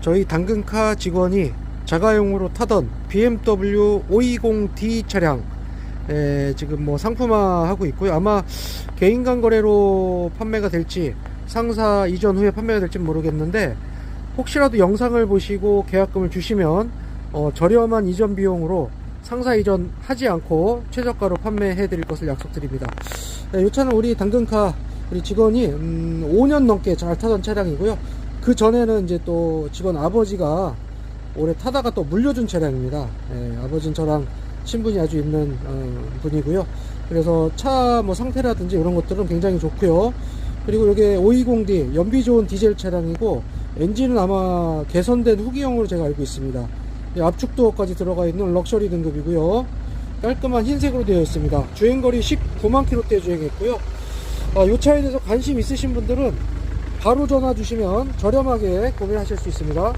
저희 당근카 직원이 자가용으로 타던 BMW 520D 차량 에, 지금 뭐 상품화하고 있고요. 아마 개인간 거래로 판매가 될지 상사 이전 후에 판매가 될지 모르겠는데 혹시라도 영상을 보시고 계약금을 주시면 어, 저렴한 이전 비용으로 상사 이전 하지 않고 최저가로 판매해 드릴 것을 약속드립니다. 네, 이 차는 우리 당근카 우리 직원이 음, 5년 넘게 잘 타던 차량이고요. 그 전에는 이제 또 직원 아버지가 올해 타다가 또 물려준 차량입니다. 예, 아버지는 저랑 친분이 아주 있는 어, 분이고요. 그래서 차 뭐 상태라든지 이런 것들은 굉장히 좋고요. 그리고 이게 520D 연비 좋은 디젤 차량이고 엔진은 아마 개선된 후기형으로 제가 알고 있습니다. 이 압축 도어까지 들어가 있는 럭셔리 등급이고요. 깔끔한 흰색으로 되어 있습니다. 주행거리 19만 킬로대 주행했고요. 어, 이 차에 대해서 관심 있으신 분들은 바로 전화 주시면 저렴하게 구매하실 수 있습니다.